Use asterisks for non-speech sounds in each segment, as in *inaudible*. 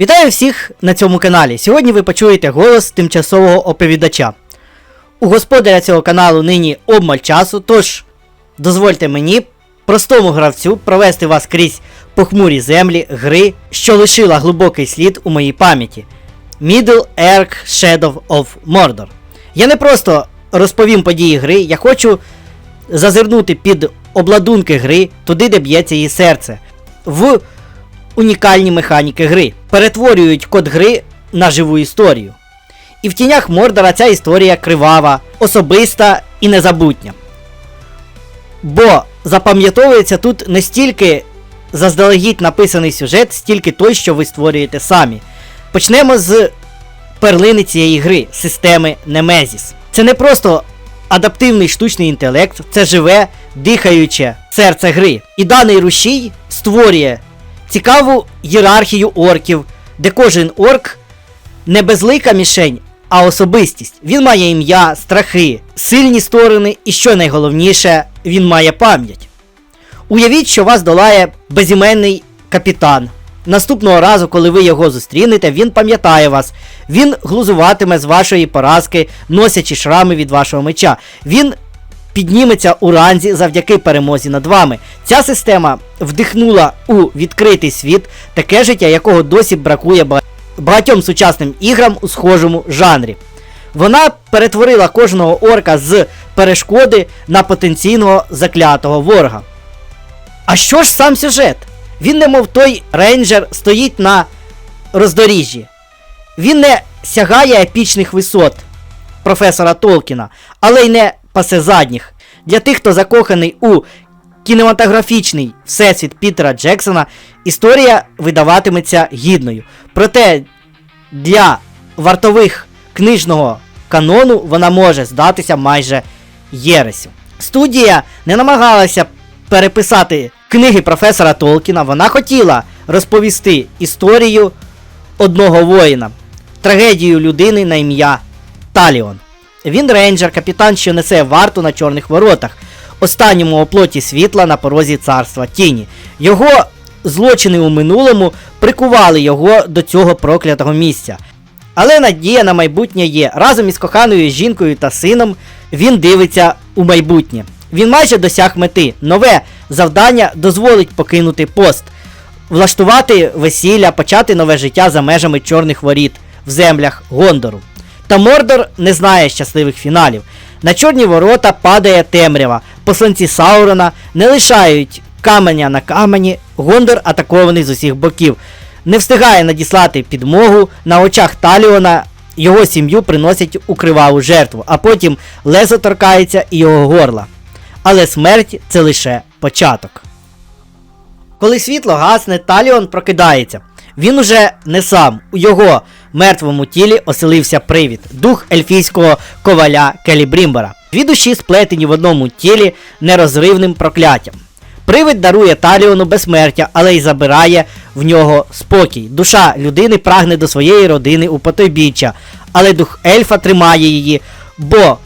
Вітаю всіх на цьому каналі. Сьогодні ви почуєте голос тимчасового оповідача. У господаря цього каналу нині обмаль часу, тож дозвольте мені, простому гравцю, провести вас крізь похмурі землі гри, що лишила глибокий слід у моїй пам'яті. Middle Earth Shadow of Mordor. Я не просто розповім події гри, я хочу зазирнути під обладунки гри, туди, де б'ється її серце, в унікальні механіки гри, перетворюють код гри на живу історію. І в тінях Мордора ця історія кривава, особиста і незабутня. Бо запам'ятовується тут не стільки заздалегідь написаний сюжет, стільки той, що ви створюєте самі. Почнемо з перлини цієї гри, системи Немезіс. Це не просто адаптивний штучний інтелект, це живе, дихаюче серце гри. І даний рушій створює цікаву ієрархію орків, де кожен орк не безлика мішень, а особистість. Він має ім'я, страхи, сильні сторони і, що найголовніше, він має пам'ять. Уявіть, що вас долає безіменний капітан. Наступного разу, коли ви його зустрінете, він пам'ятає вас. Він глузуватиме з вашої поразки, носячи шрами від вашого меча. Він підніметься у завдяки перемозі над вами. Ця система вдихнула у відкритий світ таке життя, якого досі бракує багатьом сучасним іграм у схожому жанрі. Вона перетворила кожного орка з перешкоди на потенційного заклятого ворога. А що ж сам сюжет? Він, немов той рейнджер, стоїть на роздоріжжі. Він не сягає епічних висот професора Толкіна, але й не пасе задніх. Для тих, хто закоханий у кінематографічний всесвіт Пітера Джексона, історія видаватиметься гідною. Проте для вартових книжного канону вона може здатися майже єресю. Студія не намагалася переписати книги професора Толкіна, вона хотіла розповісти історію одного воїна, трагедію людини на ім'я Таліон. Він рейнджер, капітан, що несе варту на чорних воротах, останньому оплоті світла на порозі царства тіні. Його злочини у минулому прикували його до цього проклятого місця. Але надія на майбутнє є. Разом із коханою жінкою та сином він дивиться у майбутнє. Він майже досяг мети. Нове завдання дозволить покинути пост, влаштувати весілля, почати нове життя за межами чорних воріт в землях Гондору. Та Мордор не знає щасливих фіналів. На чорні ворота падає темрява. Посланці Саурона не лишають каменя на камені. Гондор атакований з усіх боків. Не встигає надіслати підмогу на очах Таліона. Його сім'ю приносять у криваву жертву, а потім лезо торкається і його горла. Але смерть це лише початок. Коли світло гасне, Таліон прокидається. Він уже не сам. У його мертвому тілі оселився привід, дух ельфійського коваля Келібрімбера. Дві душі сплетені в одному тілі нерозривним прокляттям. Привид дарує Таліону безсмертя, але й забирає в нього спокій. Душа людини прагне до своєї родини у потойбіччя, але дух ельфа тримає її, бо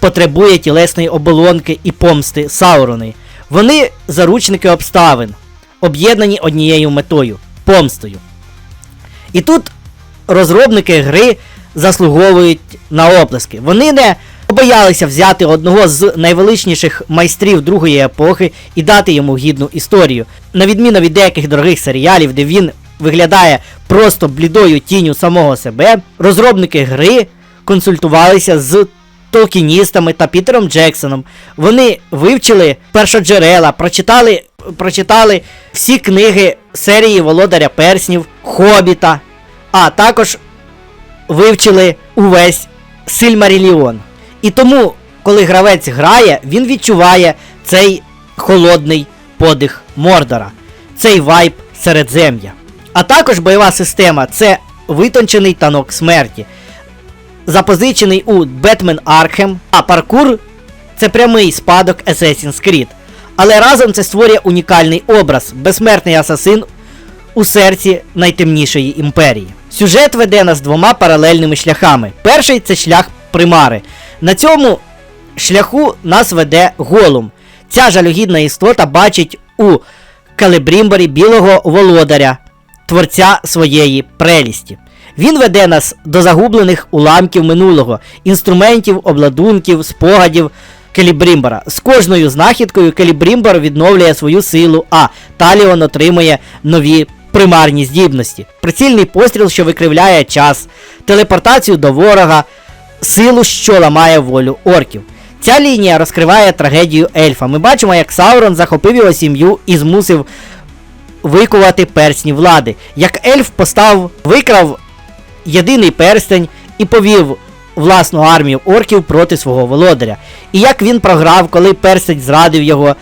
потребує тілесної оболонки і помсти Саурони. Вони заручники обставин, об'єднані однією метою помстою. І тут розробники гри заслуговують на оплески. Вони не побоялися взяти одного з найвеличніших майстрів другої епохи і дати йому гідну історію. На відміну від деяких дорогих серіалів, де він виглядає просто блідою тінню самого себе, розробники гри консультувалися з толкіністами та Пітером Джексоном. Вони вивчили першоджерела, прочитали, прочитали всі книги серії Володаря Перснів, Хобіта, а також вивчили увесь Сильмаріліон. І тому, коли гравець грає, він відчуває цей холодний подих Мордора, цей вайб середзем'я. А також бойова система це витончений танок смерті, запозичений у Batman Arkham, а паркур це прямий спадок Assassin's Creed. Але разом це створює унікальний образ, безсмертний асасин у серці найтемнішої імперії. Сюжет веде нас двома паралельними шляхами. Перший це шлях примари. На цьому шляху нас веде голум. Ця жалюгідна істота бачить у Калебрімборі білого володаря творця своєї прелісті. Він веде нас до загублених уламків минулого, інструментів, обладунків, спогадів Келібрімбора. З кожною знахідкою Келібрімбор відновлює свою силу, а Таліон отримує нові примарні здібності. Прицільний постріл, що викривляє час, телепортацію до ворога, силу, що ламає волю орків. Ця лінія розкриває трагедію ельфа. Ми бачимо, як Саурон захопив його сім'ю і змусив викувати персні влади. Як ельф постав, викрав єдиний перстень і повів власну армію орків проти свого володаря. І як він програв, коли перстень зрадив його,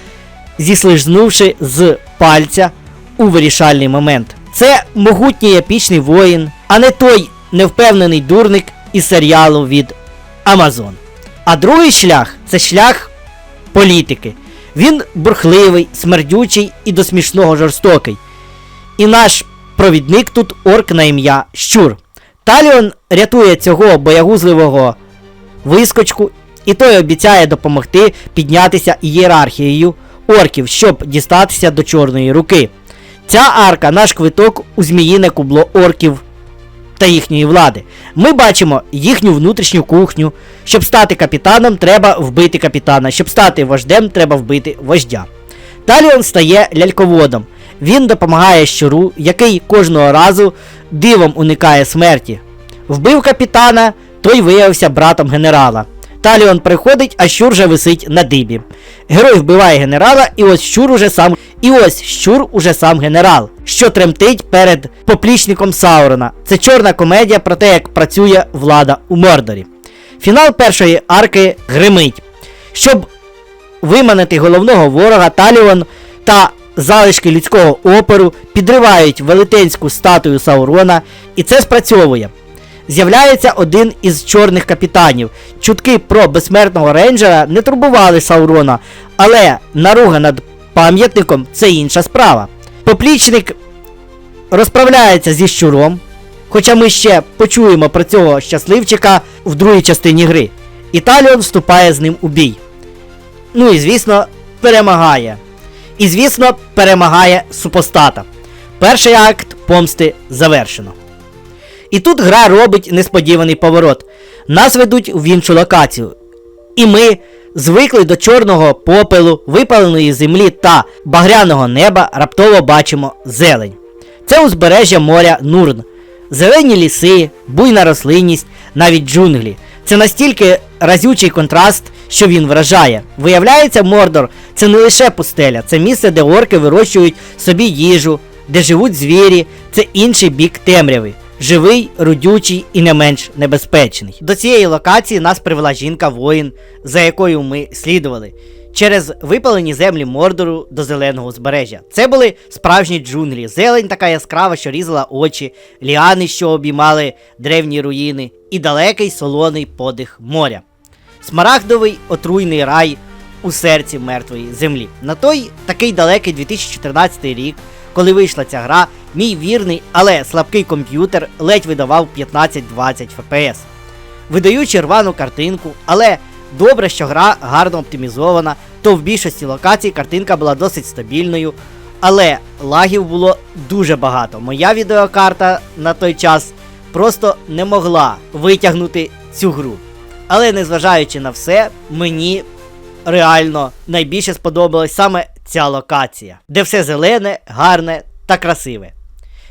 зіслизнувши з пальця у вирішальний момент. Це могутній епічний воїн, а не той невпевнений дурник із серіалу від Амазон. А другий шлях це шлях політики. Він бурхливий, смердючий і до смішного жорстокий. І наш провідник тут орк на ім'я Щур. Таліон рятує цього боягузливого вискочку, і той обіцяє допомогти піднятися ієрархією орків, щоб дістатися до Чорної руки. Ця арка наш квиток у зміїне кубло орків та їхньої влади. Ми бачимо їхню внутрішню кухню. Щоб стати капітаном, треба вбити капітана. Щоб стати вождем, треба вбити вождя. Таліон стає ляльководом. Він допомагає щуру, який кожного разу дивом уникає смерті. Вбив капітана, той виявився братом генерала. Таліон приходить, а щур вже висить на дибі. Герой вбиває генерала, і ось щур уже сам. І ось щур уже сам генерал, що тремтить перед поплічником Саурона. Це чорна комедія про те, як працює влада у Мордорі. Фінал першої арки гримить. Щоб виманити головного ворога, Таліон та залишки людського опору підривають велетенську статую Саурона, і це спрацьовує. З'являється один із чорних капітанів. Чутки про безсмертного рейнджера не турбували Саурона, але наруга над пам'ятником це інша справа. Поплічник розправляється зі щуром, хоча ми ще почуємо про цього щасливчика в другій частині гри. Італіон вступає з ним у бій. Ну і звісно, перемагає. І звісно, перемагає супостата. Перший акт помсти завершено. І тут гра робить несподіваний поворот. Нас ведуть в іншу локацію. І ми звикли до чорного попелу, випаленої землі та багряного неба, раптово бачимо зелень. Це узбережжя моря Нурн. Зелені ліси, буйна рослинність, навіть джунглі. Це настільки разючий контраст, що він вражає. Виявляється, Мордор це не лише пустеля, це місце, де орки вирощують собі їжу, де живуть звірі, це інший бік темряви. Живий, родючий і не менш небезпечний. До цієї локації нас привела жінка-воїн, за якою ми слідували. Через випалені землі Мордору до зеленого узбережжя. Це були справжні джунглі, зелень така яскрава, що різала очі, ліани, що обіймали древні руїни, і далекий солоний подих моря. Смарагдовий отруйний рай у серці мертвої землі. На той такий далекий 2014 рік, коли вийшла ця гра, мій вірний, але слабкий комп'ютер ледь видавав 15-20 FPS. Видаючи рвану картинку, але добре, що гра гарно оптимізована, то в більшості локацій картинка була досить стабільною, але лагів було дуже багато. Моя відеокарта на той час просто не могла витягнути цю гру. Але незважаючи на все, мені реально найбільше сподобалась саме ця локація, де все зелене, гарне та красиве.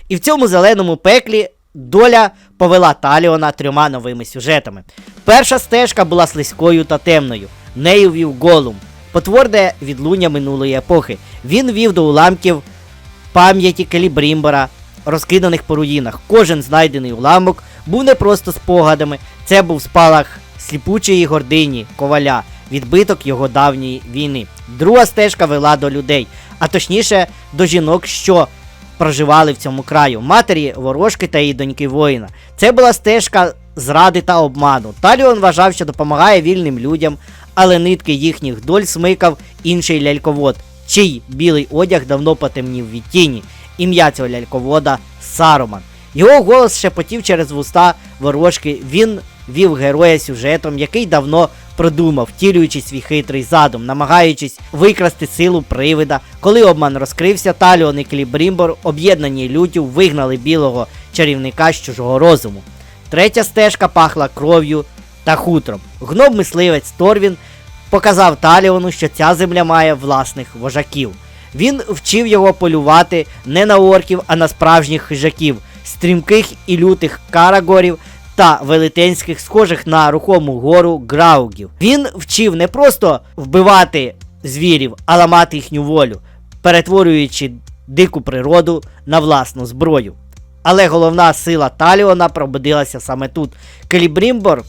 І в цьому зеленому пеклі доля повела Таліона трьома новими сюжетами. Перша стежка була слизькою та темною, нею вів Голум, потворне відлуння минулої епохи. Він вів до уламків пам'яті Келібрімбора, розкиданих по руїнах. Кожен знайдений уламок був не просто спогадами, це був спалах сліпучої гордині коваля, відбиток його давньої війни. Друга стежка вела до людей, а точніше до жінок, що проживали в цьому краю, матері ворожки та її доньки воїна. Це була стежка зради та обману. Таліон вважав, що допомагає вільним людям, але нитки їхніх доль смикав інший ляльковод, чий білий одяг давно потемнів від тіні. Ім'я цього ляльковода Саруман. Його голос шепотів через вуста ворожки. Він вів героя сюжетом, який давно продумав, втілюючи свій хитрий задум, намагаючись викрасти силу привида. Коли обман розкрився, Таліон і Клібрімбор, об'єднані люттю, вигнали білого чарівника з чужого розуму. Третя стежка пахла кров'ю та хутром. Гном мисливець Торвін показав Таліону, що ця земля має власних вожаків. Він вчив його полювати не на орків, а на справжніх хижаків, стрімких і лютих карагорів та велетенських, схожих на рухому гору граугів. Він вчив не просто вбивати звірів, а ламати їхню волю, перетворюючи дику природу на власну зброю. Але головна сила Таліона пробудилася саме тут. Келібрімбор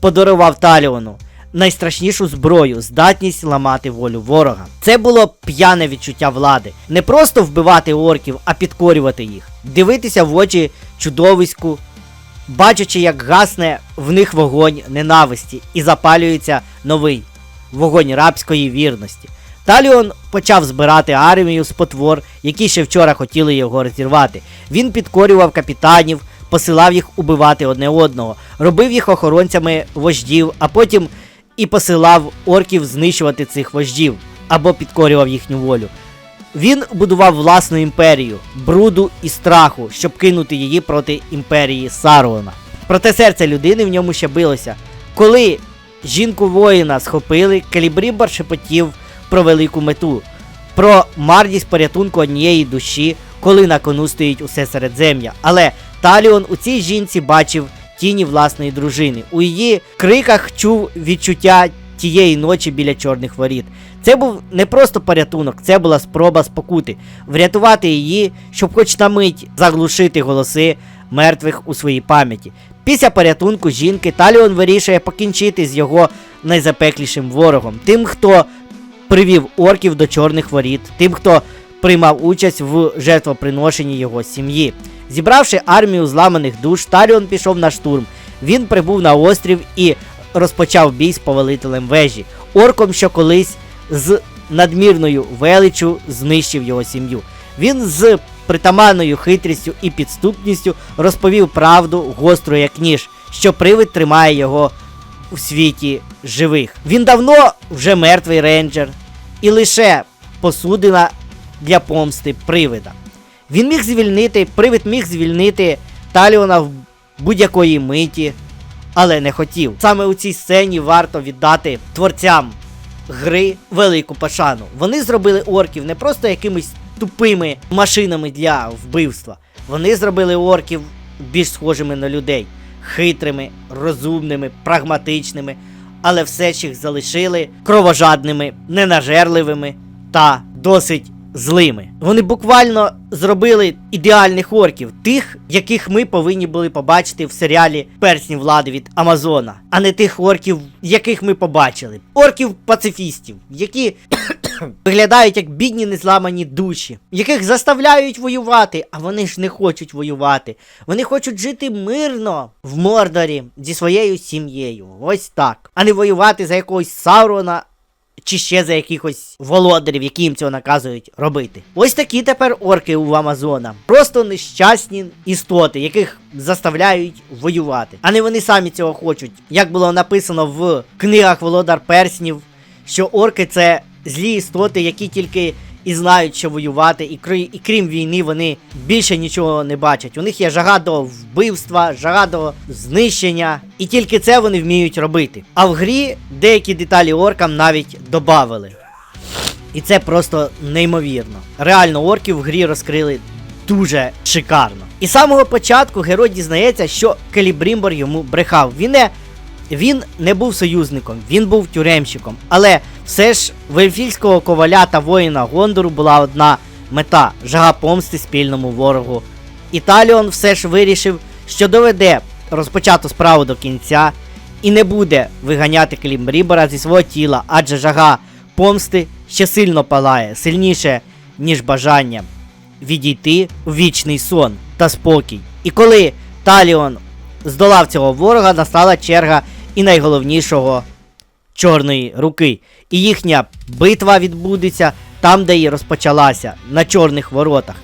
подарував Таліону найстрашнішу зброю, здатність ламати волю ворога. Це було п'яне відчуття влади. Не просто вбивати орків, а підкорювати їх, дивитися в очі чудовиську, бачачи, як гасне в них вогонь ненависті і запалюється новий вогонь рабської вірності. Таліон почав збирати армію з потвор, які ще вчора хотіли його розірвати. Він підкорював капітанів, посилав їх убивати одне одного, робив їх охоронцями вождів, а потім і посилав орків знищувати цих вождів або підкорював їхню волю. Він будував власну імперію, бруду і страху, щоб кинути її проти імперії Саруона. Проте серце людини в ньому ще билося. Коли жінку воїна схопили, Калібрімбар шепотів про велику мету, про марність порятунку однієї душі, коли на кону стоїть усе середзем'я. Але Таліон у цій жінці бачив тіні власної дружини. У її криках чув відчуття тієї ночі біля чорних воріт. Це був не просто порятунок, це була спроба спокути, врятувати її, щоб хоч на мить заглушити голоси мертвих у своїй пам'яті. Після порятунку жінки Таліон вирішує покінчити з його найзапеклішим ворогом, тим, хто привів орків до чорних воріт, тим, хто приймав участь в жертвоприношенні його сім'ї. Зібравши армію зламаних душ, Таліон пішов на штурм. Він прибув на острів і розпочав бій з повелителем вежі, орком, що колись з надмірною величчю знищив його сім'ю. Він з притаманною хитрістю і підступністю розповів правду гостру як ніж, що привид тримає його у світі живих. Він давно вже мертвий рейнджер, і лише посудина для помсти привида. Він міг звільнити, привид міг звільнити Таліона в будь-якої миті, але не хотів. Саме у цій сцені варто віддати творцям гри велику пашану. Вони зробили орків не просто якимись тупими машинами для вбивства. Вони зробили орків більш схожими на людей, хитрими, розумними, прагматичними, але все ж їх залишили кровожадними, ненажерливими та досить злими. Вони буквально зробили ідеальних орків, тих, яких ми повинні були побачити в серіалі Персні влади від Амазона, а не тих орків, яких ми побачили. Орків пацифістів, які *coughs* виглядають як бідні незламані душі, яких заставляють воювати, а вони ж не хочуть воювати. Вони хочуть жити мирно в Мордорі зі своєю сім'єю. Ось так. А не воювати за якогось Саурона чи ще за якихось володарів, які їм цього наказують робити. Ось такі тепер орки у Амазона. Просто нещасні істоти, яких заставляють воювати. А не вони самі цього хочуть. Як було написано в книгах Володар Перснів, що орки це злі істоти, які тільки і знають, що воювати, і, крі, і крім війни, вони більше нічого не бачать. У них є жага до вбивства, жага до знищення, і тільки це вони вміють робити. А в грі деякі деталі оркам навіть додавали. І це просто неймовірно. Реально, орків в грі розкрили дуже шикарно. І з самого початку герой дізнається, що Келібрімбор йому брехав. Він не він не був союзником, він був тюремщиком. Але все ж в ельфійського коваля та воїна Гондору була одна мета жага помсти спільному ворогу. Італіон все ж вирішив, що доведе розпочату справу до кінця і не буде виганяти Клімбрібора зі свого тіла, адже жага помсти ще сильно палає, сильніше, ніж бажання відійти в вічний сон та спокій. І коли Таліон здолав цього ворога, настала черга і найголовнішого чорної руки. І їхня битва відбудеться там, де і розпочалася, на чорних воротах.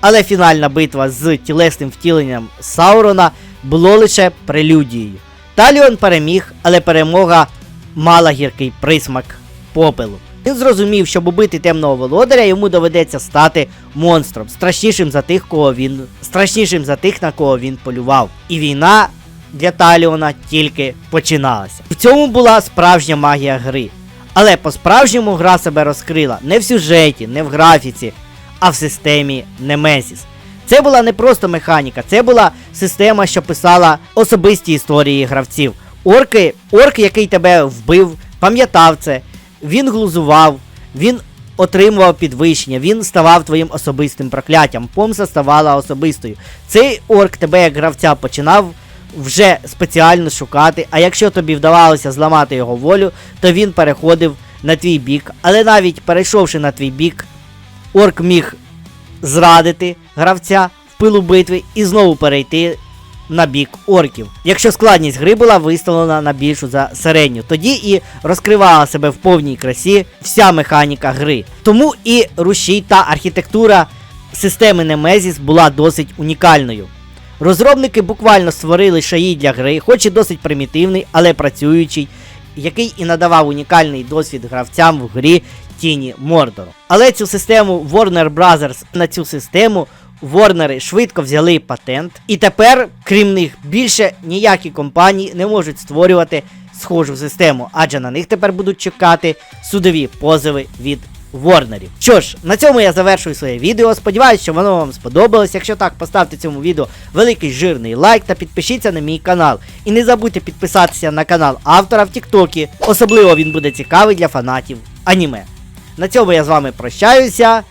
Але фінальна битва з тілесним втіленням Саурона було лише прелюдією. Таліон переміг, але перемога мала гіркий присмак попелу. Він зрозумів, щоб убити темного володаря, йому доведеться стати монстром, страшнішим за тих, кого він страшнішим за тих, на кого він полював. І війна для Таліона тільки починалася. В цьому була справжня магія гри. Але по-справжньому гра себе розкрила не в сюжеті, не в графіці, а в системі Немезіс. Це була не просто механіка, це була система, що писала особисті історії гравців. Орки, орк, який тебе вбив, пам'ятав це, він глузував, він отримував підвищення, він ставав твоїм особистим прокляттям, помса ставала особистою. Цей орк тебе як гравця починав вже спеціально шукати, а якщо тобі вдавалося зламати його волю, то він переходив на твій бік. Але навіть перейшовши на твій бік, орк міг зрадити гравця в пилу битви і знову перейти на бік орків. Якщо складність гри була виставлена на більшу за середню, тоді і розкривала себе в повній красі вся механіка гри. Тому і рушій та архітектура системи Немезіс була досить унікальною. Розробники буквально створили шаї для гри, хоч і досить примітивний, але працюючий, який і надавав унікальний досвід гравцям в грі Тіні Мордору. Але цю систему Warner Brothers на цю систему Ворнери швидко взяли патент, і тепер, крім них, більше ніякі компанії не можуть створювати схожу систему, адже на них тепер будуть чекати судові позови від Ворнерів. Що ж, на цьому я завершую своє відео. Сподіваюсь, що воно вам сподобалось. Якщо так, поставте цьому відео великий жирний лайк та підпишіться на мій канал. І не забудьте підписатися на канал автора в Тіктокі. Особливо він буде цікавий для фанатів аніме. На цьому я з вами прощаюся.